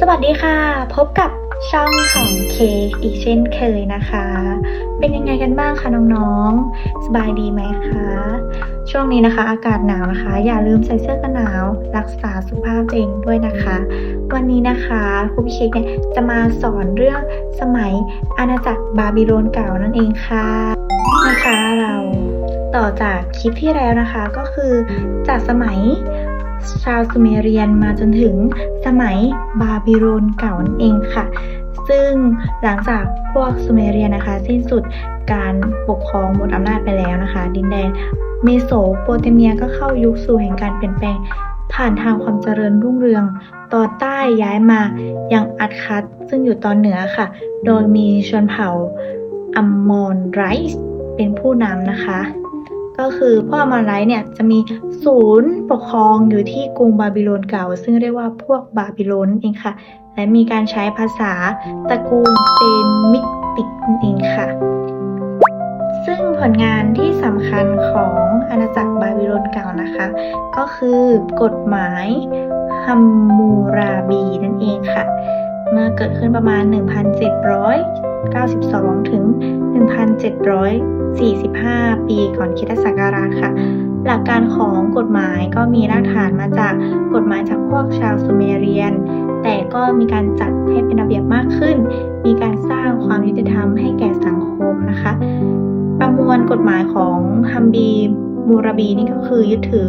สวัสดีค่ะ พบกับช่องของเคอีกเช่นเคยนะคะ เป็นยังไงกันบ้างคะน้องๆ สบายดีไหมคะ ช่วงนี้นะคะ อากาศหนาวนะคะ อย่าลืมใส่เสื้อกันหนาว รักษาสุขภาพตัวเองด้วยนะคะ วันนี้นะคะครูพี่เค้กเนี่ยจะมาสอนเรื่องสมัยอาณาจักรบาบิโลนเก่านั่นเองค่ะนะคะเราต่อจากคลิปที่แล้วนะคะก็คือจากสมัย ชาวซูเมเรียนมาจนถึงสมัยบาบิโลนเก่านั่นเองค่ะ ซึ่งหลังจากพวกซูเมเรียนนะคะ สิ้นสุดการปกครองหมดอำนาจไปแล้วนะคะ ดินแดนเมโสโปเตเมียก็เข้ายุคสู่แห่งการเปลี่ยนแปลงผ่านทางความเจริญรุ่งเรือง ตอนใต้ย้ายมายังอัดคัตซึ่งอยู่ตอนเหนือค่ะ โดยมีชนเผ่าอัมมอนไรส์เป็นผู้นำนะคะ ก็คือพวกอมอนไลท์เนี่ยจะมีศูนย์ปกครองอยู่ที่กรุงบาบิโลนเก่า ซึ่งเรียกว่าพวกบาบิโลนนั่นเองค่ะ และมีการใช้ภาษาตระกูลเซมิติกนั่นเองค่ะ ซึ่งผลงานที่สำคัญของอาณาจักรบาบิโลนเก่านะคะ ก็คือกฎหมายฮัมมูราบีนั่นเองค่ะ เมื่อเกิดขึ้นประมาณ 1,792 ถึง 1,745 ปีก่อนคริสตศักราชค่ะ หลักการของกฎหมายก็มีรากฐานมาจากกฎหมายจากพวกชาวซูเมเรียน แต่ก็มีการจัดให้เป็นระเบียบมากขึ้น มีการสร้างความยุติธรรมให้แก่สังคมนะคะ ประมวลกฎหมายของฮัมบีมูราบีนี่ก็คือยึดถือ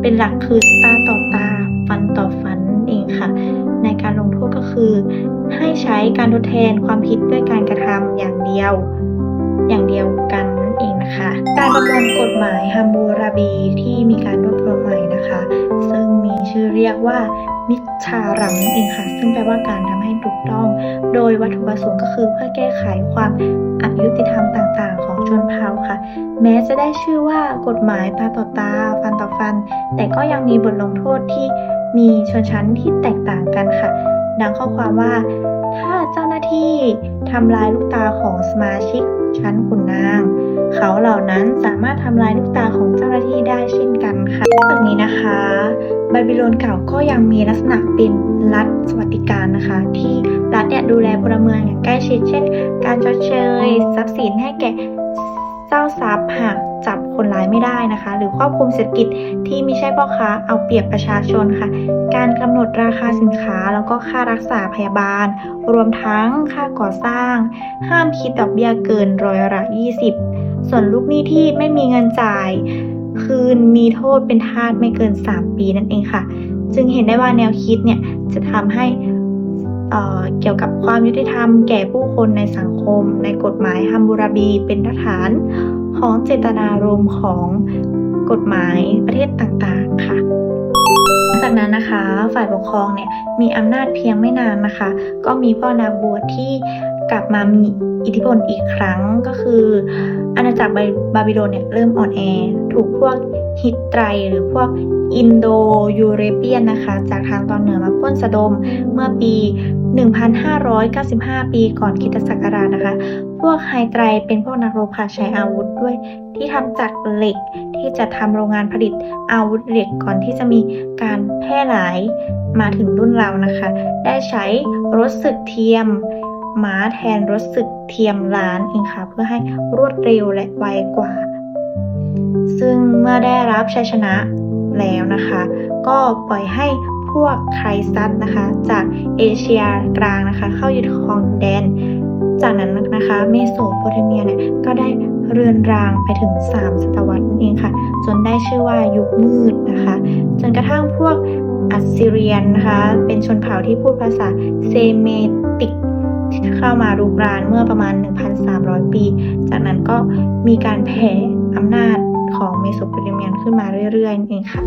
เป็นหลักคือตาต่อตาฟันต่อฟันนั่นเองค่ะ ในการลงโทษก็คือ การทดแทนความผิดด้วยการกระทำอย่างเดียว อย่างเดียวกันนั่นเองนะคะ การประมวลกฎหมายฮัมบูราบีที่มีการรวบรวมใหม่นะคะ ซึ่งมีชื่อเรียกว่ามิชารัมนั่นเองค่ะ ซึ่งแปลว่าการทำให้ถูกต้อง โดยวัตถุประสงค์ก็คือเพื่อแก้ไขความอายุติธรรมต่างๆ ของชนเผ่าค่ะ แม้จะได้ชื่อว่ากฎหมายตาต่อตา ฟันต่อฟัน แต่ก็ยังมีบทลงโทษที่มีชนชั้นที่แตกต่างกันค่ะ ดังข้อความว่า ทำลายลูกตาของสมาชิกชั้นขุนนาง เขาเหล่านั้นสามารถทำลายลูกตาของเจ้าหน้าที่ได้เช่นกันค่ะนอกจากนี้นะคะบาบิโลนเก่าก็ยังมีลักษณะเป็นรัฐสวัสดิการนะคะ ที่รัฐเนี่ยดูแลพลเมืองอย่างใกล้ชิดเช่น การชดเชยทรัพย์สินให้แก่เจ้าทรัพย์หาก จับคนร้ายไม่ได้นะคะ หรือควบคลุมเศรษฐกิจที่ไม่ใช่พ่อค้าเอาเปรียบประชาชนค่ะ การกำหนดราคาสินค้าแล้วก็ค่ารักษาพยาบาล รวมทั้งค่าก่อสร้าง ห้ามคิดดอกเบี้ยเกินร้อยละ20 ส่วนลูกหนี้ที่ไม่มีเงินจ่าย คืนมีโทษเป็นทาสไม่เกิน 3 ปีนั่นเองค่ะ จึงเห็นได้ว่าแนวคิดเนี่ยจะทำให้เอ่อเกี่ยวกับความยุติธรรมแก่ผู้คนในสังคม ในกฎหมายฮัมบูราบีเป็นฐาน ของเจตนารมณ์ของกฎหมายประเทศต่างๆค่ะ จากนั้นนะคะฝ่ายปกครองเนี่ยมีอำนาจเพียงไม่นานนะคะ ก็มีพ่อนาบวชที่กลับมามีอิทธิพลอีกครั้งก็คือ อาณาจักรบาบิโลนเนี่ยเริ่มอ่อนแอ ถูกพวกฮิตไตรหรือพวกอินโดยูเรเปียนนะคะ จากทางตอนเหนือมาป้นสะดมเมื่อปี 1595 ปีก่อนคริสตศักราชนะคะ พวกไฮไตรเป็นพวกนักรบค่ะใช้อาวุธด้วย ที่ทำจากเหล็กที่จะทำโรงงานผลิตอาวุธเหล็กก่อนที่จะมีการแพร่หลายมาถึงรุ่นเรานะคะ ได้ใช้รถศึกเทียมม้าแทนรถศึกเทียมล้านเองค่ะ เพื่อให้รวดเร็วและไวกว่า ซึ่งเมื่อได้รับชัยชนะแล้วนะคะ ก็ปล่อยให้พวกไครซัสนะคะ จากเอเชียกลางนะคะ เข้ายึดครองแดน จากนั้นนะคะเมโสโปเตเมียเนี่ยก็ได้เรือนรางไปถึง 3 ศตวรรษนั่นเองค่ะ จนได้ชื่อว่ายุคมืดนะคะ จนกระทั่งพวกอัสซีเรียนนะคะ เป็นชนเผ่าที่พูดภาษาเซเมติกที่เข้ามารุกรานเมื่อประมาณ 1,300 ปี จากนั้นก็มีการแผ่อำนาจของเมโสโปเตเมียขึ้นมาเรื่อยๆนั่นเองค่ะ